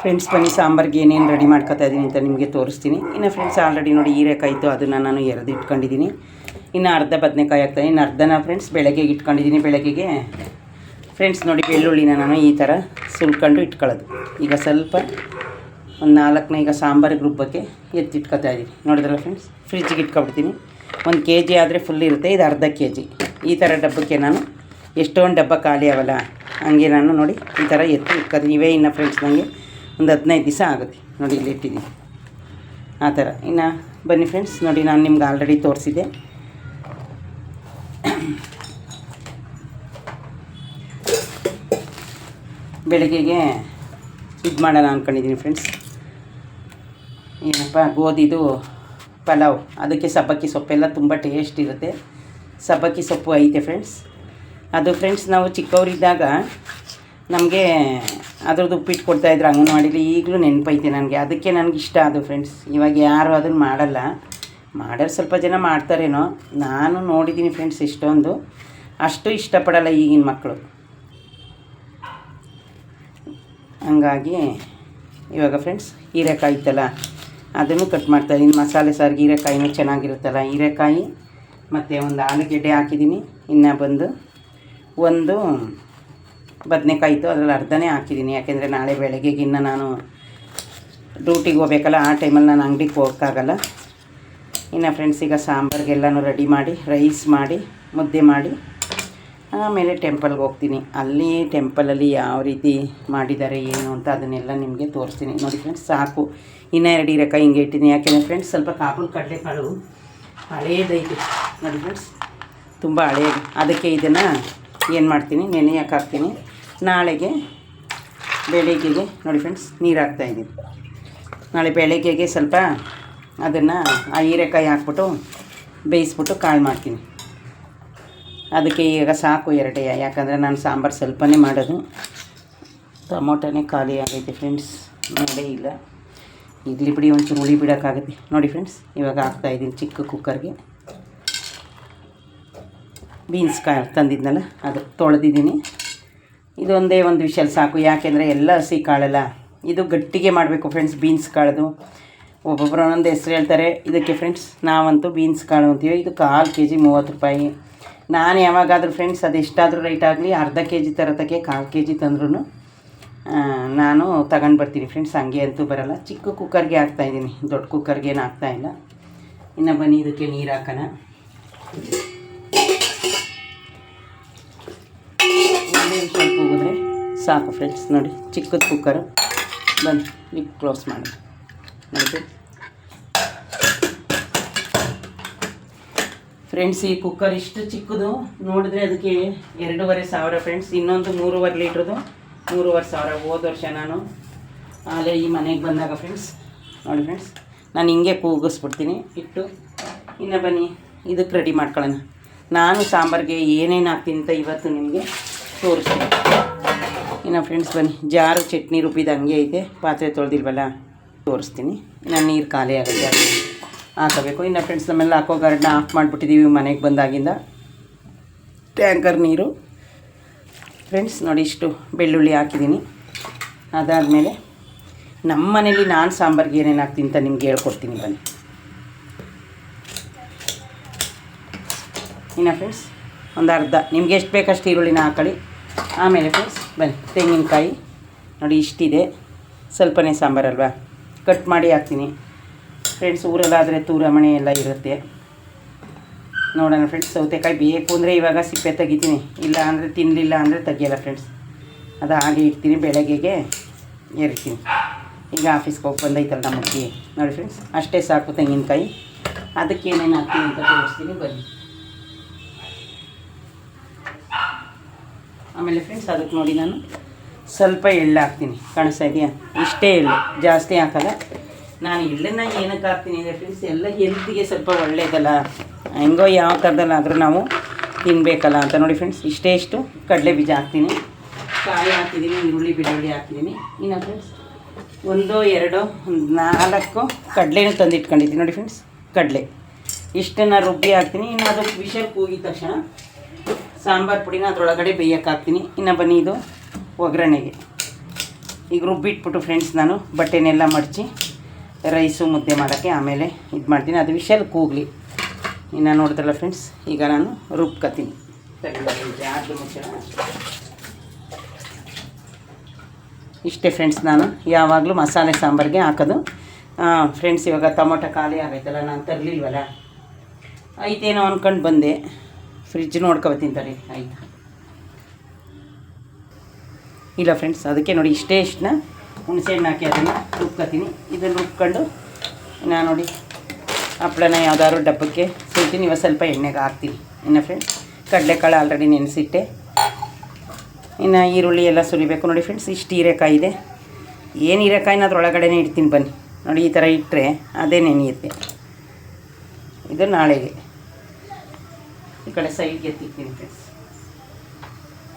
Friends ಬನ್ನಿ, ಸಾಂಬಾರ್ಗೆ ಏನೇನು ready ಮಾಡ್ಕೊತಾ ಇದ್ದೀನಿ ಅಂತ ನಿಮಗೆ ತೋರಿಸ್ತೀನಿ. ಇನ್ನು ಫ್ರೆಂಡ್ಸ್ ಆಲ್ರೆಡಿ ನೋಡಿ ಹೀರೆಕಾಯಿತು ಅದನ್ನು ನಾನು ಎರೆದು ಇಟ್ಕೊಂಡಿದ್ದೀನಿ ಇನ್ನು ಅರ್ಧ ಬದನೆಕಾಯಿ ಹಾಕ್ತಾನೆ ಇನ್ನು ಅರ್ಧನ ಫ್ರೆಂಡ್ಸ್ ಬೆಳಗ್ಗೆ ಇಟ್ಕೊಂಡಿದ್ದೀನಿ ಬೆಳಗ್ಗೆಗೆ. ಫ್ರೆಂಡ್ಸ್ ನೋಡಿ ಬೆಳ್ಳುಳ್ಳಿನ ನಾನು ಈ ಥರ ಸುಲ್ಕೊಂಡು ಇಟ್ಕೊಳ್ಳೋದು. ಈಗ ಸ್ವಲ್ಪ ಒಂದು ನಾಲ್ಕನೇ ಈಗ ಸಾಂಬಾರಿಗೆ ರುಬ್ಬಕ್ಕೆ ಎತ್ತಿಟ್ಕೊತಾ ಇದ್ದೀನಿ ನೋಡಿದ್ರಲ್ಲ ಫ್ರೆಂಡ್ಸ್ ಫ್ರಿಜ್ಗೆ ಇಟ್ಕೊಬಿಡ್ತೀನಿ. ಒಂದು ಕೆ ಜಿ ಆದರೆ ಫುಲ್ ಇರುತ್ತೆ. ಇದು ಅರ್ಧ ಕೆ ಜಿ ಈ ಥರ ಡಬ್ಬಕ್ಕೆ ನಾನು ಎಷ್ಟೊಂದು ಡಬ್ಬ ಖಾಲಿ ಆಗಲ್ಲ ಹಂಗೆ ನಾನು ನೋಡಿ ಈ ಥರ ಎತ್ತಿ ಇಟ್ಕೊತೀನಿ. ಇವೇ ಇನ್ನು ಫ್ರೆಂಡ್ಸ್ ನನಗೆ ಒಂದು ಹದಿನೈದು ದಿವಸ ಆಗುತ್ತೆ. ನೋಡಿ ಇಲ್ಲಿ ಇಟ್ಟಿದ್ದೀನಿ. ಆ ಥರ. ಇನ್ನು ಬನ್ನಿ ಫ್ರೆಂಡ್ಸ್ ನೋಡಿ ನಾನು ನಿಮ್ಗೆ ಆಲ್ರೆಡಿ ತೋರಿಸಿದ್ದೆ. ಬೆಳಗ್ಗೆಗೆ ಇದು ಮಾಡೋಣ ಅಂದ್ಕೊಂಡಿದ್ದೀನಿ ಫ್ರೆಂಡ್ಸ್ ಏನಪ್ಪ, ಗೋಧಿದು ಪಲಾವ್. ಅದಕ್ಕೆ ಸಬ್ಬಕ್ಕಿ ಸೊಪ್ಪೆಲ್ಲ ತುಂಬ ಟೇಸ್ಟ್ ಇರುತ್ತೆ. ಸಬ್ಬಕ್ಕಿ ಸೊಪ್ಪು ಐತೆ ಫ್ರೆಂಡ್ಸ್ ಅದು ಫ್ರೆಂಡ್ಸ್ ನಾವು ಚಿಕ್ಕವರಿದ್ದಾಗ ನಮಗೆ ಅದ್ರದ್ದು ಉಪ್ಪಿಟ್ಟು ಕೊಡ್ತಾಯಿದ್ರು ಅಂಗನವಾಡಿಲಿ, ಈಗಲೂ ನೆನಪೈತೆ ನನಗೆ. ಅದಕ್ಕೆ ನನಗೆ ಇಷ್ಟ ಅದು ಫ್ರೆಂಡ್ಸ್ ಇವಾಗ ಯಾರು ಅದನ್ನು ಮಾಡಲ್ಲ. ಮಾಡೋರು ಸ್ವಲ್ಪ ಜನ ಮಾಡ್ತಾರೇನೋ. ನಾನು ನೋಡಿದ್ದೀನಿ ಫ್ರೆಂಡ್ಸ್ ಇಷ್ಟೊಂದು ಅಷ್ಟು ಇಷ್ಟಪಡಲ್ಲ ಈಗಿನ ಮಕ್ಕಳು ಹಂಗಾಗಿ ಇವಾಗ ಫ್ರೆಂಡ್ಸ್ ಹೀರೆಕಾಯಿ ಇತ್ತಲ್ಲ ಅದನ್ನು ಕಟ್ ಮಾಡ್ತಾಯಿದ್ದೀನಿ ಮಸಾಲೆ ಸಾರಿಗೆ ಹೀರೆಕಾಯಿನೂ ಚೆನ್ನಾಗಿರುತ್ತಲ್ಲ. ಹೀರೆಕಾಯಿ ಮತ್ತು ಒಂದು ಆಲೂಗೆಡ್ಡೆ ಹಾಕಿದ್ದೀನಿ ಇನ್ನು ಬಂದು ಒಂದು ಬದನೆಕಾಯಿ ಇತ್ತು, ಅದರಲ್ಲಿ ಅರ್ಧನೇ ಹಾಕಿದ್ದೀನಿ. ಯಾಕೆಂದರೆ ನಾಳೆ ಬೆಳಗ್ಗೆಗಿನ್ನ ನಾನು ಡ್ಯೂಟಿಗೆ ಹೋಗ್ಬೇಕಲ್ಲ, ಆ ಟೈಮಲ್ಲಿ ನಾನು ಅಂಗಡಿಗೆ ಹೋಗೋಕ್ಕಾಗಲ್ಲ. ಇನ್ನು ಫ್ರೆಂಡ್ಸ್ ಈಗ ಸಾಂಬಾರ್ಗೆಲ್ಲನೂ ರೆಡಿ ಮಾಡಿ ರೈಸ್ ಮಾಡಿ, ಮುದ್ದೆ ಮಾಡಿ, ಆಮೇಲೆ ಟೆಂಪಲ್ಗೆ ಹೋಗ್ತೀನಿ. ಅಲ್ಲಿ ಟೆಂಪಲಲ್ಲಿ ಯಾವ ರೀತಿ ಮಾಡಿದ್ದಾರೆ, ಏನು ಅಂತ ಅದನ್ನೆಲ್ಲ ನಿಮಗೆ ತೋರಿಸ್ತೀನಿ. ನೋಡಿ ಫ್ರೆಂಡ್ಸ್ ಸಾಕು. ಇನ್ನೂ ಎರಡು ಹೀರೆಕಾಯಿ ಹಿಂಗೆ ಇಟ್ಟಿದ್ದೀನಿ. ಯಾಕೆಂದರೆ ಫ್ರೆಂಡ್ಸ್ ಸ್ವಲ್ಪ ಕಾಬೂಲ್ ಕಡಲೆಕಾಳು ಹಳೇದೈತೆ. ನೋಡಿ ಫ್ರೆಂಡ್ಸ್ ತುಂಬ ಹಳೇದು. ಅದಕ್ಕೆ ಇದನ್ನು ಏನು ಮಾಡ್ತೀನಿ, ನೆನೆಯಕ್ಕೆ ಹಾಕ್ತೀನಿ. ನಾಳೆಗೆ ಬೆಳಿಗ್ಗೆಗೆ ನೋಡಿ ಫ್ರೆಂಡ್ಸ್ ನೀರು ಹಾಕ್ತಾಯಿದ್ದೀನಿ ನಾಳೆ ಬೆಳಗ್ಗೆಗೆ ಸ್ವಲ್ಪ ಅದನ್ನು ಆ ಹೀರೆಕಾಯಿ ಹಾಕ್ಬಿಟ್ಟು ಬೇಯಿಸ್ಬಿಟ್ಟು ಕಾಳು ಮಾಡ್ತೀನಿ. ಅದಕ್ಕೆ ಈಗ ಸಾಕು ಎರಡೇ, ಯಾಕಂದರೆ ನಾನು ಸಾಂಬಾರು ಸ್ವಲ್ಪನೇ ಮಾಡೋದು. ಟೊಮೊಟೊನೇ ಖಾಲಿ ಆಗೈತೆ ಫ್ರೆಂಡ್ಸ್ ನೋಡೇ ಇಲ್ಲ. ಇಡ್ಲಿ ಬಿಡಿ, ಒಂಚೂರು ಹುಳಿ ಬಿಡೋಕ್ಕಾಗುತ್ತೆ. ನೋಡಿ ಫ್ರೆಂಡ್ಸ್ ಇವಾಗ ಹಾಕ್ತಾಯಿದ್ದೀನಿ ಚಿಕ್ಕ ಕುಕ್ಕರ್ಗೆ ಬೀನ್ಸ್ ಕಾಯಿ ತಂದಿದ್ನಲ್ಲ, ಅದು ತೊಳೆದಿದ್ದೀನಿ. ಇದೊಂದೇ ಒಂದು ವಿಷಲ್ ಸಾಕು. ಯಾಕೆಂದರೆ ಎಲ್ಲ ಹಸಿ ಕಾಳಲ್ಲ. ಇದು ಗಟ್ಟಿಗೆ ಮಾಡಬೇಕು ಫ್ರೆಂಡ್ಸ್ ಬೀನ್ಸ್ ಕಾಳದು. ಒಬ್ಬೊಬ್ಬರು ಒಂದೊಂದು ಹೆಸ್ರು ಹೇಳ್ತಾರೆ. ಇದಕ್ಕೆ ಫ್ರೆಂಡ್ಸ್ ನಾವಂತೂ ಬೀನ್ಸ್ ಕಾಳು ಅಂತೀವಿ. ಇದು ಕಾಲು ಕೆ ಜಿ ಮೂವತ್ತು ರೂಪಾಯಿ. ನಾನು ಯಾವಾಗಾದರೂ ಫ್ರೆಂಡ್ಸ್ ಅದು ಎಷ್ಟಾದರೂ ರೇಟ್ ಆಗಲಿ ಅರ್ಧ ಕೆ ಜಿ ತರತಕ್ಕೆ ಕಾಲು ಕೆ ಜಿ ತಂದ್ರೂ ನಾನು ತಗೊಂಡು ಬರ್ತೀನಿ ಫ್ರೆಂಡ್ಸ್ ಹಂಗೆ ಅಂತೂ ಬರಲ್ಲ. ಚಿಕ್ಕ ಕುಕ್ಕರ್ಗೆ ಹಾಕ್ತಾಯಿದ್ದೀನಿ ದೊಡ್ಡ ಕುಕ್ಕರ್ಗೆ ಏನು ಹಾಕ್ತಾಯಿಲ್ಲ ಇನ್ನು ಬನ್ನಿ, ಇದಕ್ಕೆ ನೀರು ಹಾಕೋಣ. ಒಂದೇ ಸ್ವಲ್ಪ ಹೋಗಿದ್ರೆ ಸಾಕು ಫ್ರೆಂಡ್ಸ್ ನೋಡಿ, ಚಿಕ್ಕದ ಕುಕ್ಕರು ಬನ್ನಿ ಲಿಪ್ ಕ್ಲೋಸ್ ಮಾಡಿ ನೋಡಿ ಫ್ರೆಂಡ್ಸ್ ಈ ಕುಕ್ಕರ್ ಇಷ್ಟು ಚಿಕ್ಕದು. ನೋಡಿದ್ರೆ ಅದಕ್ಕೆ ಎರಡೂವರೆ ಸಾವಿರ ಫ್ರೆಂಡ್ಸ್ ಇನ್ನೊಂದು ಮೂರುವರೆ ಲೀಟ್ರದು. ಮೂರುವರೆ ಸಾವಿರ ಹೋದ ವರ್ಷ ನಾನು. ಆಲೇ ಈ ಮನೆಗೆ ಬಂದಾಗ ಫ್ರೆಂಡ್ಸ್ ನೋಡಿ ಫ್ರೆಂಡ್ಸ್ ನಾನು ಹಿಂಗೆ ಕೂಗಿಸ್ಬಿಡ್ತೀನಿ. ಇಟ್ಟು, ಇನ್ನು ಬನ್ನಿ ಇದಕ್ಕೆ ರೆಡಿ ಮಾಡ್ಕೊಳ್ಳೋಣ. ನಾನು ಸಾಂಬಾರಿಗೆ ಏನೇನು ಹಾಕ್ತೀನಿ ಅಂತ ಇವತ್ತು ನಿಮಗೆ ತೋರಿಸ್ತೀನಿ. ಇನ್ನು ಫ್ರೆಂಡ್ಸ್ ಬನ್ನಿ. ಜಾರು, ಚಟ್ನಿ ರುಬ್ಬಿದ ಹಂಗೆ ಐತೆ. ಪಾತ್ರೆ ತೊಳೆದಿಲ್ವಲ್ಲ, ತೋರಿಸ್ತೀನಿ. ಇನ್ನು ನೀರು ಖಾಲಿ ಆಗುತ್ತೆ. ಹಾಕಬೇಕು. ಇನ್ನು ಫ್ರೆಂಡ್ಸ್ ನಮ್ಮೆಲ್ಲ ಹಾಕೋ ಗಾರ್ಡನ್ನ ಆಫ್ ಮಾಡಿಬಿಟ್ಟಿದ್ದೀವಿ ಮನೆಗೆ ಬಂದಾಗಿಂದ. ಟ್ಯಾಂಕರ್ ನೀರು. ಫ್ರೆಂಡ್ಸ್ ನೋಡಿ ಇಷ್ಟು ಬೆಳ್ಳುಳ್ಳಿ ಹಾಕಿದ್ದೀನಿ ಅದಾದಮೇಲೆ ನಮ್ಮ ಮನೇಲಿ ನಾನು ಸಾಂಬಾರಿಗೆ ಏನೇನು ಹಾಕ್ತೀನಿ ಅಂತ ನಿಮ್ಗೆ ಹೇಳ್ಕೊಡ್ತೀನಿ ಬನ್ನಿ. ಇನ್ನು ಫ್ರೆಂಡ್ಸ್ ಒಂದು ಅರ್ಧ. ನಿಮ್ಗೆ ಎಷ್ಟು ಬೇಕಷ್ಟು ಈರುಳ್ಳಿನ ಹಾಕೊಳ್ಳಿ. ಆಮೇಲೆ ಫ್ರೆಂಡ್ಸ್ ಬನ್ನಿ, ತೆಂಗಿನಕಾಯಿ. ನೋಡಿ, ಇಷ್ಟಿದೆ. ಸ್ವಲ್ಪನೇ ಸಾಂಬಾರಲ್ವಾ? ಕಟ್ ಮಾಡಿ ಹಾಕ್ತೀನಿ. ಫ್ರೆಂಡ್ಸ್ ಊರಲ್ಲಾದರೆ ತೂರಮಣೆ ಎಲ್ಲ ಇರುತ್ತೆ. ನೋಡೋಣ ಫ್ರೆಂಡ್ಸ್ ಸೌತೆಕಾಯಿ ಬೇಕು ಅಂದರೆ ಇವಾಗ ಸಿಪ್ಪೆ ತೆಗಿತೀನಿ. ಇಲ್ಲ ಅಂದರೆ ತಿನ್ನಲಿಲ್ಲ ಅಂದರೆ ತೆಗಿಯಲ್ಲ ಫ್ರೆಂಡ್ಸ್ ಅದು ಹಾಗೆ ಇಡ್ತೀನಿ, ಬೆಳಗ್ಗೆಗೆ ಎರಿತೀನಿ. ಈಗ ಆಫೀಸ್ಗೆ ಹೋಗಿ ಬಂದೈತಲ್ಲ ನಮ್ಮ ನೋಡಿ ಫ್ರೆಂಡ್ಸ್ ಅಷ್ಟೇ ಸಾಕು ತೆಂಗಿನಕಾಯಿ. ಅದಕ್ಕೆ ಏನೇನು ಹಾಕ್ತೀನಿ ಅಂತ ತೋರಿಸ್ತೀನಿ, ಬನ್ನಿ. ಆಮೇಲೆ ಫ್ರೆಂಡ್ಸ್ ಅದಕ್ಕೆ ನೋಡಿ ನಾನು ಸ್ವಲ್ಪ ಎಳ್ಳು ಹಾಕ್ತೀನಿ. ಕಾಣಿಸ್ತಾ ಇದೆಯಾ? ಇಷ್ಟೇ ಎಳ್ಳು, ಜಾಸ್ತಿ ಹಾಕಲ್ಲ. ನಾನು ಎಳ್ಳನ್ನು ಏನಕ್ಕೆ ಹಾಕ್ತೀನಿ ಅಂದರೆ ಫ್ರೆಂಡ್ಸ್ ಎಲ್ಲ ಹೆಲ್ತಿಗೆ ಸ್ವಲ್ಪ ಒಳ್ಳೆಯದಲ್ಲ ಹೆಂಗೋ ಯಾವ ಥರದಲ್ಲಾದರೂ ನಾವು ತಿನ್ನಬೇಕಲ್ಲ ಅಂತ ನೋಡಿ ಫ್ರೆಂಡ್ಸ್ ಇಷ್ಟೇ ಇಷ್ಟು. ಕಡಲೆ ಬೀಜ ಹಾಕ್ತೀನಿ. ಕಾಯಿ ಹಾಕಿದ್ದೀನಿ, ಈರುಳ್ಳಿ ಬೆಳ್ಳುಳ್ಳಿ ಹಾಕಿದ್ದೀನಿ. ಇನ್ನು ಫ್ರೆಂಡ್ಸ್ ಒಂದು ಎರಡು, ನಾಲ್ಕು ಕಡಲೆನೂ ತಂದಿಟ್ಕೊಂಡಿದ್ದೀನಿ ನೋಡಿ ಫ್ರೆಂಡ್ಸ್ ಕಡಲೆ. ಇಷ್ಟನ್ನು ರುಬ್ಬಿ ಹಾಕ್ತೀನಿ. ಇನ್ನು ಅದು ವಿಷಲ್ ಕೂಗಿದ ತಕ್ಷಣ ಸಾಂಬಾರು ಪುಡಿನ ಅದರೊಳಗಡೆ ಬೇಯಕ್ಕೆ ಹಾಕ್ತೀನಿ. ಇನ್ನು ಬನ್ನಿ ಇದು ಒಗ್ಗರಣೆಗೆ. ಈಗ ರುಬ್ಬಿಟ್ಬಿಟ್ಟು ಫ್ರೆಂಡ್ಸ್ ನಾನು ಬಟ್ಟೆನೆಲ್ಲ ಮಡಚಿ ರೈಸು ಮುದ್ದೆ ಮಾಡೋಕ್ಕೆ ಆಮೇಲೆ ಇದು ಮಾಡ್ತೀನಿ. ಅದು ವಿಷಲ್ ಕೂಗ್ಲಿ. ಇನ್ನು ನೋಡಿದ್ರಲ್ಲ ಫ್ರೆಂಡ್ಸ್ ಈಗ ನಾನು ಮುಚ್ಚಳ ಇಷ್ಟೇ ಫ್ರೆಂಡ್ಸ್ ನಾನು ಯಾವಾಗಲೂ ಮಸಾಲೆ ಸಾಂಬಾರಿಗೆ ಹಾಕೋದು. ಫ್ರೆಂಡ್ಸ್ ಇವಾಗ ಟೊಮೊಟೊ ಖಾಲಿ ಆಗೈತಲ್ಲ, ನಾನು ತರಲಿಲ್ವಲ್ಲ. ಐತೇನೋ ಅಂದ್ಕೊಂಡು ಬಂದೆ. ಫ್ರಿಜ್ ನೋಡ್ಕೊಬತ್ತೀನಿ ತಡಿ ಆಯಿತಾ? ಇಲ್ಲ ಫ್ರೆಂಡ್ಸ್ ಅದಕ್ಕೆ ನೋಡಿ ಇಷ್ಟೇ ಇಷ್ಟನ್ನ ಹುಣಸೆಹಣ್ಣು ಹಾಕಿ ಅದನ್ನು ರುಬ್ಕೊತೀನಿ. ಇದನ್ನು ರುಬ್ಕೊಂಡು ನಾನು ನೋಡಿ ಹಪ್ಪಳನ ಯಾವ್ದಾದ್ರು ಡಬ್ಬಕ್ಕೆ ಸುಡ್ತೀನಿ ಇವಾಗ ಸ್ವಲ್ಪ ಎಣ್ಣೆಗೆ ಹಾಕ್ತೀನಿ. ಇನ್ನು ಫ್ರೆಂಡ್ಸ್ ಕಡಲೆಕಾಳು ಆಲ್ರೆಡಿ ನೆನೆಸಿಟ್ಟೆ. ಇನ್ನು ಈರುಳ್ಳಿ ಎಲ್ಲ ಸುಲಿಬೇಕು ನೋಡಿ ಫ್ರೆಂಡ್ಸ್ ಇಷ್ಟು ಹೀರೆಕಾಯಿ ಇದೆ. ಏನು ಹೀರೆಕಾಯಿನ ಅದ್ರೊಳಗಡೆನೇ ಇಡ್ತೀನಿ ಬನ್ನಿ. ನೋಡಿ ಈ ಥರ ಇಟ್ಟರೆ ಅದೇ ನೆನೆಯುತ್ತೆ. ಇದು ನಾಳೆಗೆ. ಈ ಕಡೆ ಸೈಡ್ಗೆ ಎತ್ತಿರ್ತೀನಿ ಫ್ರೆಂಡ್ಸ್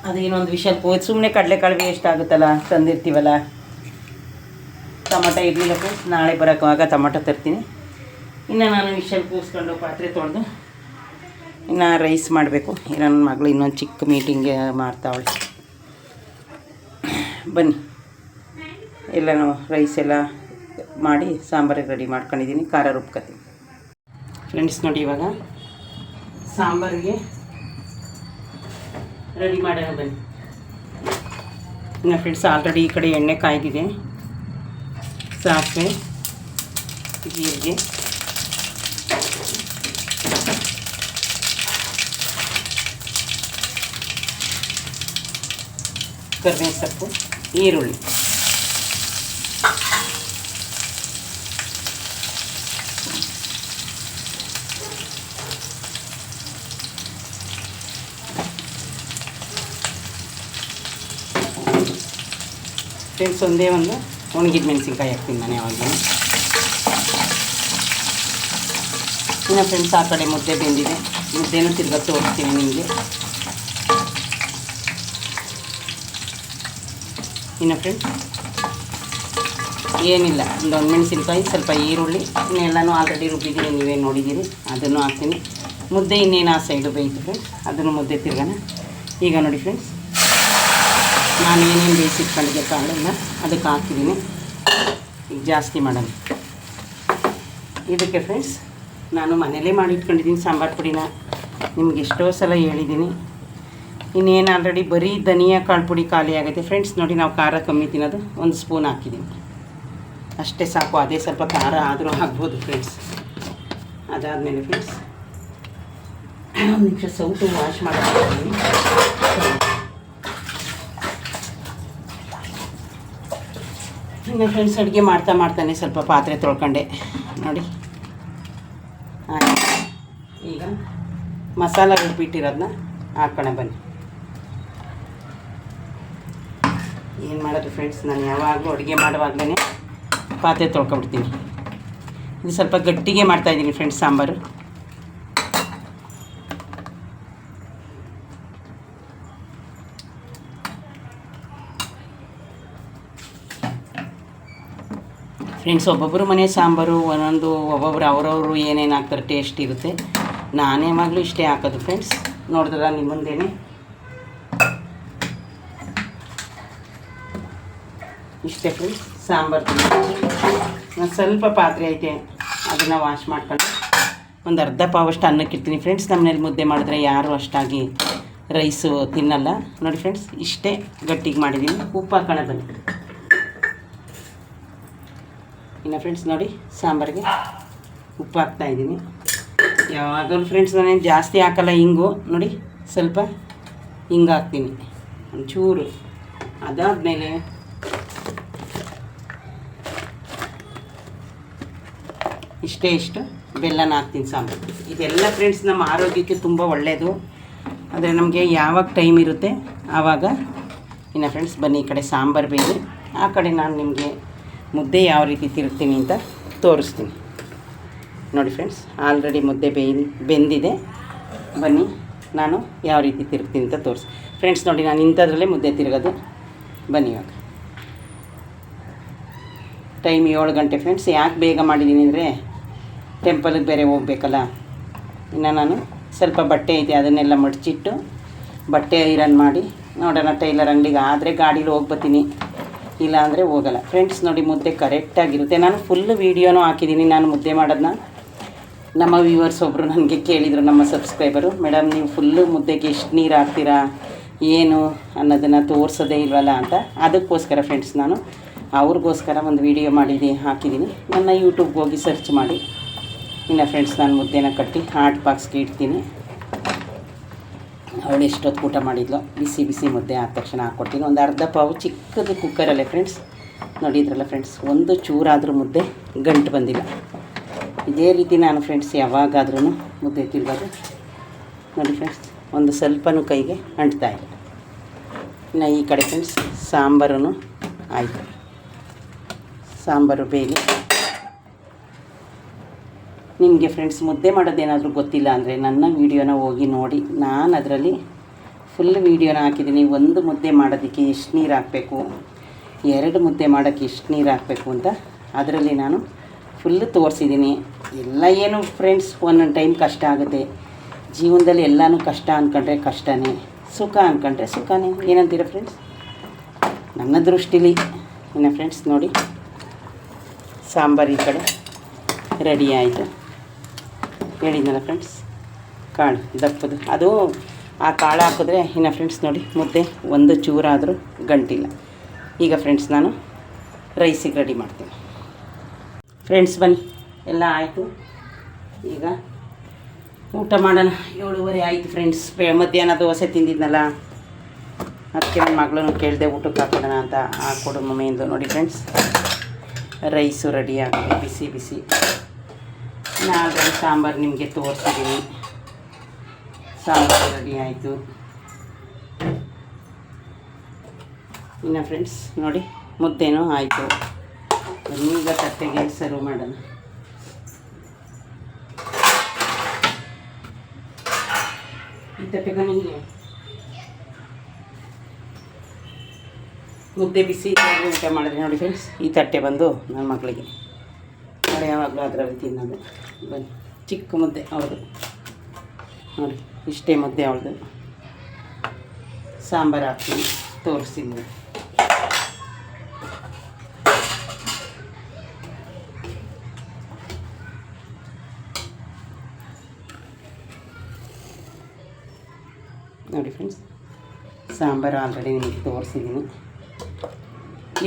ಅದೇನೊಂದು ವಿಷಯ. ಸುಮ್ಮನೆ ಕಡಲೆಕಾಳು ವೇಸ್ಟ್ ಆಗುತ್ತಲ್ಲ, ತಂದಿರ್ತೀವಲ್ಲ? ಟೊಮಟೊ ಇರಲಿಲ್ಲ ಫ್ರೆಂಡ್ಸ್ ನಾಳೆ ಬರೋಕ್ಕಾಗ ಟೊಮಟೊ ತರ್ತೀನಿ. ಇನ್ನು ನಾನು ವಿಷಲ್ ಕೂಸ್ಕೊಂಡು ಪಾತ್ರೆ ತೊಳೆದು, ಇನ್ನು ರೈಸ್ ಮಾಡಬೇಕು. ನನ್ನ ಮಗಳು ಇನ್ನೊಂದು ಚಿಕ್ಕ ಮೀಟಿಂಗ್ ಮಾಡ್ತಾವಳೆ ಬನ್ನಿ. ಎಲ್ಲ ನಾವು ರೈಸ್ ಎಲ್ಲ ಮಾಡಿ ಸಾಂಬಾರಿಗೆ ರೆಡಿ ಮಾಡ್ಕೊಂಡಿದ್ದೀನಿ. ಖಾರ ರುಬ್ಕೊತೀನಿ ಫ್ರೆಂಡ್ಸ್ ನೋಡಿ ಇವಾಗ ಸಾಂಬಾರಿಗೆ ರೆಡಿ ಮಾಡೋಣ ಬನ್ನಿ ಇನ್ನು ಫ್ರೆಂಡ್ಸ್ ಆಲ್ರೆಡಿ ಈ ಕಡೆ ಎಣ್ಣೆ ಕಾಯ್ದಿದೆ ಸಾಸಿವೆ ಜೀರಿಗೆ ಕರಿಬೇವು ಸೊಪ್ಪು ಈರುಳ್ಳಿ ಫ್ರೆಂಡ್ಸ್, ಒಂದೇ ಒಂದು ಒಣಗಿದ ಮೆಣಸಿನ್ಕಾಯಿ ಹಾಕ್ತೀನಿ ನಾನು ಯಾವಾಗಲೂ ಇನ್ನು ಫ್ರೆಂಡ್ಸ್, ಆ ಕಡೆ ಮುದ್ದೆ ಬೆಂದಿದೆ. ಮುದ್ದೆನೂ ತಿರ್ಗಾ ತೋರಿಸ್ತೀನಿ ನಿಮಗೆ. ಇನ್ನು ಫ್ರೆಂಡ್ಸ್, ಏನಿಲ್ಲ ಒಂದು ಒಂದು ಮೆಣಸಿನ್ಕಾಯಿ, ಸ್ವಲ್ಪ ಈರುಳ್ಳಿ ಇನ್ನೆಲ್ಲನೂ ಆಲ್ರೆಡಿ ರುಬ್ಬಿದ್ದೀನಿ ನೀವೇ ನೋಡಿದ್ದೀರಿ. ಅದನ್ನು ಹಾಕ್ತೀನಿ. ಮುದ್ದೆ ಇನ್ನೇನು ಆ ಸೈಡು ಬೇಯ್ತು ಫ್ರೆಂಡ್ಸ್ ಅದನ್ನು ಮುದ್ದೆ ತಿರ್ಗಾನ ಈಗ ನೋಡಿ ಫ್ರೆಂಡ್ಸ್ ನಾನು ಏನೇನು ಬೇಯಿಸಿಟ್ಕೊಂಡಿದ್ದೆ ಕಾಳೆಲ್ಲ ಅದಕ್ಕೆ ಹಾಕಿದ್ದೀನಿ. ಈಗ ಜಾಸ್ತಿ ಮಾಡೋಣ. ಇದಕ್ಕೆ ಫ್ರೆಂಡ್ಸ್ ನಾನು ಮನೇಲೇ ಮಾಡಿಟ್ಕೊಂಡಿದ್ದೀನಿ ಸಾಂಬಾರು ಪುಡಿನ. ನಿಮ್ಗೆ ಎಷ್ಟೋ ಸಲ ಹೇಳಿದ್ದೀನಿ. ಇನ್ನೇನು ಆಲ್ರೆಡಿ ಬರೀ ಧನಿಯಾ ಕಾಳು ಪುಡಿ ಖಾಲಿ ಆಗುತ್ತೆ ಫ್ರೆಂಡ್ಸ್ ನೋಡಿ ನಾವು ಖಾರ ಕಮ್ಮಿ ತಿನ್ನೋದು. ಒಂದು ಸ್ಪೂನ್ ಹಾಕಿದ್ದೀನಿ. ಅಷ್ಟೇ ಸಾಕು. ಅದೇ ಸ್ವಲ್ಪ ಖಾರ ಆದರೂ ಹಾಕ್ಬೋದು ಫ್ರೆಂಡ್ಸ್ ಅದಾದಮೇಲೆ ಫ್ರೆಂಡ್ಸ್ ಒಂದು ನಿಮಿಷ ಸೌಟು ವಾಶ್ ಮಾಡ್ತೀನಿ ಇನ್ನು ಫ್ರೆಂಡ್ಸ್ ಅಡುಗೆ ಮಾಡ್ತಾ ಮಾಡ್ತಾನೆ ಸ್ವಲ್ಪ ಪಾತ್ರೆ ತೊಳ್ಕೊಂಡೆ. ನೋಡಿ. ಈಗ ಮಸಾಲ ರುಬ್ಬಿಟ್ಟಿರೋದನ್ನ ಹಾಕೋಣ ಬನ್ನಿ. ಏನು ಮಾಡೋದು ಫ್ರೆಂಡ್ಸ್? ನಾನು ಯಾವಾಗಲೂ ಅಡುಗೆ ಮಾಡುವಾಗಲೇ ಪಾತ್ರೆ ತೊಳ್ಕೊಬಿಡ್ತೀನಿ ಇದು ಸ್ವಲ್ಪ ಗಟ್ಟಿಗೆ ಮಾಡ್ತಾಯಿದ್ದೀನಿ ಫ್ರೆಂಡ್ಸ್ ಸಾಂಬಾರು. ಫ್ರೆಂಡ್ಸ್ ಒಬ್ಬೊಬ್ಬರು ಮನೆ ಸಾಂಬಾರು, ಒಂದೊಂದು ಒಬ್ಬೊಬ್ರು ಅವರವರು ಏನೇನು ಹಾಕ್ತಾರೆ ಟೇಸ್ಟ್ ಇರುತ್ತೆ. ನಾನೇ ಯಾವಾಗಲೂ ಇಷ್ಟೇ ಹಾಕೋದು ಫ್ರೆಂಡ್ಸ್ ನೋಡಿದ್ರ ನಿಮ್ಮ ಮುಂದೆನೇ. ಇಷ್ಟೇ ಫ್ರೆಂಡ್ಸ್ ಸಾಂಬಾರು ಒಂದು ಸ್ವಲ್ಪ ಪಾತ್ರೆ ಐತೆ, ಅದನ್ನು ವಾಶ್ ಮಾಡ್ಕೊಂಡು ಒಂದು ಅರ್ಧ ಪಾವಷ್ಟು ಅನ್ನಕ್ಕೆ ಇರ್ತೀನಿ ಫ್ರೆಂಡ್ಸ್ ನಮ್ಮನೇಲಿ ಮುದ್ದೆ ಮಾಡಿದ್ರೆ ಯಾರು ಅಷ್ಟಾಗಿ ರೈಸು ತಿನ್ನಲ್ಲ. ನೋಡಿ ಫ್ರೆಂಡ್ಸ್ ಇಷ್ಟೇ ಗಟ್ಟಿಗೆ ಮಾಡಿದ್ದೀನಿ ಉಪ್ಪು ಹಾಕೋಣ ಬನ್ನಿ. ಇನ್ನು ಫ್ರೆಂಡ್ಸ್ ನೋಡಿ, ಸಾಂಬಾರಿಗೆ ಉಪ್ಪು ಹಾಕ್ತಾ ಇದ್ದೀನಿ. ಯಾವಾಗಲೂ ಫ್ರೆಂಡ್ಸ್ ನಾನೇನು ಜಾಸ್ತಿ ಹಾಕಲ್ಲ ಹಿಂಗು ನೋಡಿ, ಸ್ವಲ್ಪ ಹಿಂಗೆ ಹಾಕ್ತೀನಿ. ಒಂಚೂರು. ಅದಾದಮೇಲೆ ಇಷ್ಟೇ ಇಷ್ಟು ಬೆಲ್ಲನ ಹಾಕ್ತೀನಿ ಸಾಂಬಾರು ಇದೆಲ್ಲ ಫ್ರೆಂಡ್ಸ್ ನಮ್ಮ ಆರೋಗ್ಯಕ್ಕೆ ತುಂಬ ಒಳ್ಳೆಯದು ಆದರೆ ನಮಗೆ ಯಾವಾಗ ಟೈಮ್ ಇರುತ್ತೆ, ಆವಾಗ ಇನ್ನು ಫ್ರೆಂಡ್ಸ್ ಬನ್ನಿ, ಈ ಕಡೆ ಸಾಂಬಾರು ಬೇಯಿ ಆ ಕಡೆ ನಾನು ನಿಮಗೆ ಮುದ್ದೆ ಯಾವ ರೀತಿ ತಿರುತ್ತೀನಿ ಅಂತ ತೋರಿಸ್ತೀನಿ. ನೋಡಿ ಫ್ರೆಂಡ್ಸ್ ಆಲ್ರೆಡಿ ಮುದ್ದೆ ಬೇಯ್ ಬೆಂದಿದೆ. ಬನ್ನಿ, ನಾನು ಯಾವ ರೀತಿ ತಿರುಗ್ತೀನಿ ಅಂತ ತೋರಿಸಿ. ಫ್ರೆಂಡ್ಸ್ ನೋಡಿ ನಾನು ಇಂಥದ್ರಲ್ಲೇ ಮುದ್ದೆ ತಿರುಗೋದು. ಬನ್ನಿ ಇವಾಗ. ಟೈಮ್ ಏಳು ಗಂಟೆ ಫ್ರೆಂಡ್ಸ್ ಯಾಕೆ ಬೇಗ ಮಾಡಿದ್ದೀನಿ ಅಂದರೆ ಟೆಂಪಲ್ಗೆ ಬೇರೆ ಹೋಗ್ಬೇಕಲ್ಲ. ಇನ್ನು ನಾನು ಸ್ವಲ್ಪ ಬಟ್ಟೆ ಇದೆ, ಅದನ್ನೆಲ್ಲ ಮಡಚಿಟ್ಟು ಬಟ್ಟೆ ಐರನ್ ಮಾಡಿ ನೋಡೋಣ, ಟೈಲರ್ ಅಂಗಡಿಗೆ ಆದರೆ ಗಾಡೀಲಿ ಹೋಗ್ಬತ್ತೀನಿ. ಇಲ್ಲ ಅಂದರೆ ಹೋಗಲ್ಲ. ಫ್ರೆಂಡ್ಸ್ ನೋಡಿ ಮುದ್ದೆ ಕರೆಕ್ಟಾಗಿರುತ್ತೆ ನಾನು ಫುಲ್ ವೀಡಿಯೋನೂ ಹಾಕಿದ್ದೀನಿ. ನಾನು ಮುದ್ದೆ ಮಾಡೋದನ್ನ ನಮ್ಮ ವ್ಯೂವರ್ಸ್ ಒಬ್ಬರು ನನಗೆ ಕೇಳಿದರು, ನಮ್ಮ ಸಬ್ಸ್ಕ್ರೈಬರು ಮೇಡಮ್, ನೀವು ಫುಲ್ಲು ಮುದ್ದೆಗೆ ಎಷ್ಟು ನೀರು ಹಾಕ್ತೀರಾ? ಏನು ಅನ್ನೋದನ್ನು ತೋರಿಸೋದೇ ಇಲ್ವಲ್ಲ ಅಂತ? ಅದಕ್ಕೋಸ್ಕರ ಫ್ರೆಂಡ್ಸ್ ನಾನು ಅವ್ರಿಗೋಸ್ಕರ ಒಂದು ವಿಡಿಯೋ ಮಾಡಿದ್ದೀನಿ ಹಾಕಿದ್ದೀನಿ. ನನ್ನ ಯೂಟ್ಯೂಬ್ಗೆ ಹೋಗಿ ಸರ್ಚ್ ಮಾಡಿ. ಇನ್ನು ಫ್ರೆಂಡ್ಸ್ ನಾನು ಮುದ್ದೆನ ಕಟ್ಟಿ ಹಾಟ್ ಬಾಕ್ಸ್ಗೆ ಇಡ್ತೀನಿ. ಅವಳು ಎಷ್ಟೊತ್ತು ಊಟ ಮಾಡಿದ್ಲು? ಬಿಸಿ ಬಿಸಿ ಮುದ್ದೆ ಆದ ತಕ್ಷಣ ಹಾಕ್ಕೊಡ್ತೀನಿ. ಒಂದು ಅರ್ಧ ಪಾವು ಚಿಕ್ಕದು ಕುಕ್ಕರಲ್ಲೇ ಫ್ರೆಂಡ್ಸ್ ನೋಡಿದ್ರಲ್ಲ ಫ್ರೆಂಡ್ಸ್ ಒಂದು ಚೂರಾದರೂ ಮುದ್ದೆ ಗಂಟು ಬಂದಿಲ್ಲ. ಇದೇ ರೀತಿ ನಾನು ಫ್ರೆಂಡ್ಸ್ ಯಾವಾಗಾದ್ರೂ ಮುದ್ದೆ ತಿರ್ಗೋದು ನೋಡಿ ಫ್ರೆಂಡ್ಸ್ ಒಂದು ಸ್ವಲ್ಪನೂ ಕೈಗೆ ಅಂಟ್ತಾ ಇಲ್ಲ. ಇನ್ನು ಈ ಕಡೆ ಫ್ರೆಂಡ್ಸ್ ಸಾಂಬಾರು ಆಯಿತು. ಸಾಂಬಾರು ಬೇಲಿ ನಿಮಗೆ ಫ್ರೆಂಡ್ಸ್ ಮುದ್ದೆ ಮಾಡೋದೇನಾದರೂ ಗೊತ್ತಿಲ್ಲ ಅಂದರೆ ನನ್ನ ವೀಡಿಯೋನ ಹೋಗಿ ನೋಡಿ. ನಾನು ಅದರಲ್ಲಿ ಫುಲ್ ವೀಡಿಯೋನ ಹಾಕಿದ್ದೀನಿ ಒಂದು ಮುದ್ದೆ ಮಾಡೋದಕ್ಕೆ ಎಷ್ಟು ನೀರು ಹಾಕಬೇಕು? ಎರಡು ಮುದ್ದೆ ಮಾಡೋಕ್ಕೆ ಎಷ್ಟು ನೀರು ಹಾಕಬೇಕು ಅಂತ ಅದರಲ್ಲಿ ನಾನು ಫುಲ್ಲು ತೋರಿಸಿದ್ದೀನಿ ಎಲ್ಲ ಏನು ಫ್ರೆಂಡ್ಸ್ ಒಂದೊಂದು ಟೈಮ್ ಕಷ್ಟ ಆಗುತ್ತೆ. ಜೀವನದಲ್ಲಿ ಎಲ್ಲನೂ ಕಷ್ಟ ಅಂದ್ಕೊಂಡ್ರೆ ಕಷ್ಟನೇ, ಸುಖ ಅಂದ್ಕೊಂಡ್ರೆ ಸುಖನೇ. ಏನಂತೀರ ಫ್ರೆಂಡ್ಸ್ ನನ್ನ ದೃಷ್ಟಿಲಿ ಇನ್ನು ಫ್ರೆಂಡ್ಸ್ ನೋಡಿ. ಸಾಂಬಾರು ಈ ಕಡೆ ರೆಡಿ ಆಯಿತು. ಹೇಳಿದ್ನಲ್ಲ ಫ್ರೆಂಡ್ಸ್ ಕಾಳು, ದಪ್ಪದು. ಅದು ಆ ಕಾಳು ಹಾಕಿದ್ರೆ ಇನ್ನು ಫ್ರೆಂಡ್ಸ್ ನೋಡಿ, ಮುದ್ದೆ ಒಂದು ಚೂರಾದರೂ ಗಂಟಿಲ್ಲ. ಈಗ ಫ್ರೆಂಡ್ಸ್ ನಾನು ರೈಸಿಗೆ ರೆಡಿ ಮಾಡ್ತೀನಿ. ಫ್ರೆಂಡ್ಸ್ ಬನ್ನಿ. ಎಲ್ಲ ಆಯಿತು. ಈಗ ಊಟ ಮಾಡೋಣ. ಏಳುವರೆ ಆಯಿತು ಫ್ರೆಂಡ್ಸ್ ಮಧ್ಯಾಹ್ನ ದೋಸೆ ತಿಂದಿದ್ನಲ್ಲ. ಅದಕ್ಕೆ ನನ್ನ ಮಗಳನ್ನು ಕೇಳಿದೆ ಊಟಕ್ಕೆ ಹಾಕೋಣ ಅಂತ. ಹಾಕ್ಕೊಡು ಮಮ್ಮಿಯಿಂದ ನೋಡಿ ಫ್ರೆಂಡ್ಸ್ ರೈಸು ರೆಡಿ ಆಗಿದೆ ಬಿಸಿ ಬಿಸಿ. ನಾಲ್ಕು ಸಾಂಬಾರು ನಿಮಗೆ ತೋರಿಸಿದ್ದೀನಿ ಸಾಂಬಾರು ರೆಡಿ ಆಯಿತು. ಇನ್ನು ಫ್ರೆಂಡ್ಸ್ ನೋಡಿ, ಮುದ್ದೆನೂ ಆಯಿತು. ಈಗ ತಟ್ಟೆಗೆ ಸರ್ವ್ ಮಾಡೋಣ. ಈ ತಟ್ಟೆಗೂ ನಿಮಗೆ. ಮುದ್ದೆ ಬಿಸಿ ಊಟ ಮಾಡಿದ್ರೆ ನೋಡಿ ಫ್ರೆಂಡ್ಸ್ ಈ ತಟ್ಟೆ ಬಂದು ನನ್ನ ಮಕ್ಕಳಿಗೆ ಅವ್ರು ಯಾವಾಗಲೂ ಅದರಲ್ಲಿ ತಿನ್ನೋದು ಬನ್ನಿ, ಚಿಕ್ಕ ಮುದ್ದೆ ಅವ್ರದ್ದು. ನೋಡಿ, ಇಷ್ಟೇ ಮುದ್ದೆ ಅವ್ರದ್ದು. ಸಾಂಬಾರು ಹಾಕ್ತೀನಿ, ತೋರಿಸ್ತೀನಿ. ನೋಡಿ ಫ್ರೆಂಡ್ಸ್ ಸಾಂಬಾರು ಆಲ್ರೆಡಿ ನಿಮಗೆ ತೋರಿಸಿದ್ದೀನಿ.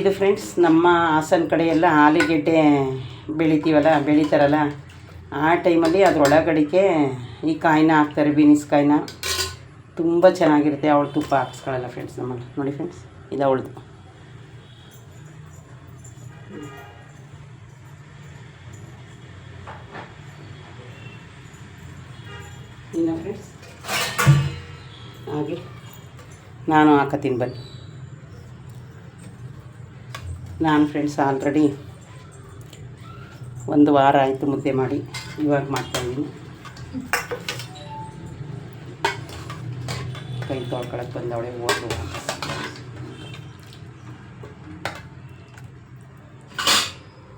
ಇದು ಫ್ರೆಂಡ್ಸ್ ನಮ್ಮ ಹಾಸನ ಕಡೆ ಎಲ್ಲ ಆಲೂಗೆಡ್ಡೆ ಬೆಳಿತೀವಲ್ಲ, ಬೆಳಿತಾರಲ್ಲ, ಆ ಟೈಮಲ್ಲಿ ಅದರೊಳಗಡೆಗೆ ಈ ಕಾಯಿನ ಹಾಕ್ತಾರೆ, ಬೀನಿಸ್ ಕಾಯಿನ. ತುಂಬ ಚೆನ್ನಾಗಿರುತ್ತೆ ಅವಳು ತುಪ್ಪ ಹಾಕ್ಸ್ಕೊಳ್ಳಲ್ಲ ಫ್ರೆಂಡ್ಸ್ ನಮ್ಮಲ್ಲಿ. ನೋಡಿ ಫ್ರೆಂಡ್ಸ್ ಇದು ಅವಳದು. ಫ್ರೆಂಡ್ಸ್ ಹಾಗೆ. ನಾನು ಹಾಕತ್ತೀನಿ, ಬನ್ನಿ. ನಾನು ಫ್ರೆಂಡ್ಸ್ ಆಲ್ರೆಡಿ ಒಂದು ವಾರ ಆಯಿತು ಮುದ್ದೆ ಮಾಡಿ, ಇವಾಗ ಮಾಡ್ತಾ ಇದ್ದೀನಿ. ಕೈ ತೊಳ್ಕೊಳಕ್ಕೆ ಬಂದವಳೆ ಓದು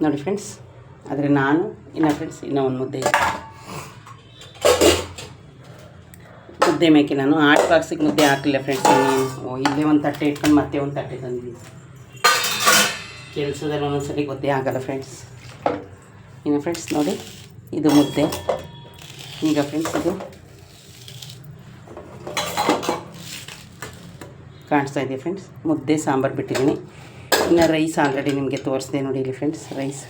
ನೋಡಿ ಫ್ರೆಂಡ್ಸ್ ಆದರೆ ನಾನು ಇನ್ನು ಫ್ರೆಂಡ್ಸ್ ಇನ್ನೂ ಒಂದು ಮುದ್ದೆ. ಮುದ್ದೆ ಮೇಕೆ ನಾನು ಆಟ್ ಬಾಕ್ಸಿಗೆ ಮುದ್ದೆ ಹಾಕಲಿಲ್ಲ ಫ್ರೆಂಡ್ಸ್ ಇಲ್ಲೇ ಒಂದು ತಟ್ಟೆ ಇಟ್ಕೊಂಡು ಮತ್ತೆ ಒಂದು ತಟ್ಟೆ ತಂದಿದ್ದೀನಿ ಕೆಲಸದಲ್ಲಿ ಒಂದೊಂದ್ಸಲಿ ಗೊತ್ತೇ ಆಗಲ್ಲ ಫ್ರೆಂಡ್ಸ್ ಇನ್ನು ಫ್ರೆಂಡ್ಸ್ ನೋಡಿ, ಇದು ಮುದ್ದೆ. ಈಗ ಫ್ರೆಂಡ್ಸ್ ಇದು ಕಾಣಿಸ್ತಾ ಇದೆ ಫ್ರೆಂಡ್ಸ್ ಮುದ್ದೆ, ಸಾಂಬಾರು ಬಿಟ್ಟಿದ್ದೀನಿ. ಇನ್ನು ರೈಸ್ ಆಲ್ರೆಡಿ ನಿಮಗೆ ತೋರಿಸ್ದೆ ನೋಡಿ ಇಲ್ಲಿ ಫ್ರೆಂಡ್ಸ್ ರೈಸ್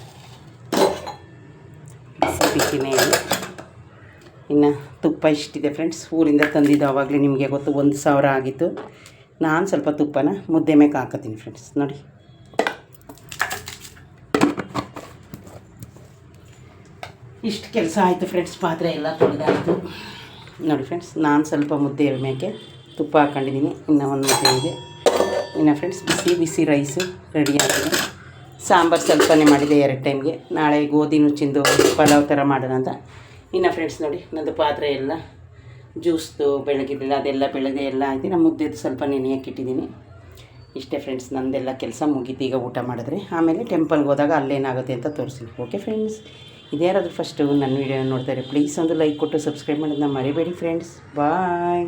ಇದೆ ಇನ್ನು ತುಪ್ಪ ಇಷ್ಟಿದೆ ಫ್ರೆಂಡ್ಸ್ ಊರಿಂದ ತಂದಿದ್ದು ಆವಾಗಲೇ ನಿಮಗೆ ಗೊತ್ತು, ಒಂದು ಸಾವಿರ ಆಗಿತ್ತು. ನಾನು ಸ್ವಲ್ಪ ತುಪ್ಪನ ಮುದ್ದೆ ಮೇಲೆ ಹಾಕತ್ತೀನಿ ಫ್ರೆಂಡ್ಸ್ ನೋಡಿ. ಇಷ್ಟು ಕೆಲಸ ಆಯಿತು ಫ್ರೆಂಡ್ಸ್ ಪಾತ್ರೆ ಎಲ್ಲ ತೊಳೆದಾಯಿತು. ನೋಡಿ ಫ್ರೆಂಡ್ಸ್ ನಾನು ಸ್ವಲ್ಪ ಮುದ್ದೆ ಮೇಕೆ ತುಪ್ಪ ಹಾಕ್ಕೊಂಡಿದ್ದೀನಿ ಇನ್ನೂ ಒಂದು ಮುದ್ದೆ ಇದೆ. ಇನ್ನು ಫ್ರೆಂಡ್ಸ್ ಬಿಸಿ ಬಿಸಿ ರೈಸು ರೆಡಿ ಆಗಿದೆ ಸಾಂಬಾರು ಸ್ವಲ್ಪನೇ ಮಾಡಿದೆ ಎರಡು ಟೈಮ್ಗೆ ನಾಳೆ ಗೋಧಿ ನುಚ್ಚಿಂದು ಪಲಾವ್ ಥರ ಮಾಡೋಣ ಅಂತ. ಇನ್ನು ಫ್ರೆಂಡ್ಸ್ ನೋಡಿ ನಂದು ಪಾತ್ರೆ ಎಲ್ಲ ಜ್ಯೂಸ್ದು ಬೆಳಗಿರಲಿಲ್ಲ ಅದೆಲ್ಲ ಬೆಳಗ್ಗೆ ಎಲ್ಲ ಆಯ್ತು. ನಮ್ಮ ಮುದ್ದೆದು ಸ್ವಲ್ಪ ನೆನೆಯಕ್ಕಿಟ್ಟಿದ್ದೀನಿ ಇಷ್ಟೇ ಫ್ರೆಂಡ್ಸ್ ನಂದೆಲ್ಲ ಕೆಲಸ ಮುಗೀತು. ಈಗ ಊಟ ಮಾಡಿದ್ರೆ ಆಮೇಲೆ ಟೆಂಪಲ್ಗೆ ಹೋದಾಗ ಅಲ್ಲೇನಾಗುತ್ತೆ ಅಂತ ತೋರಿಸ್ತೀನಿ. ಓಕೆ ಫ್ರೆಂಡ್ಸ್ ಇದ್ಯಾರಾದರೂ ಫಸ್ಟು ನನ್ನ ವೀಡಿಯೋ ನೋಡ್ತಾರೆ ಪ್ಲೀಸ್ ಒಂದು ಲೈಕ್ ಕೊಟ್ಟು ಸಬ್ಸ್ಕ್ರೈಬ್ ಮಾಡೋದನ್ನ ಮರಿಬೇಡಿ ಫ್ರೆಂಡ್ಸ್ ಬಾಯ್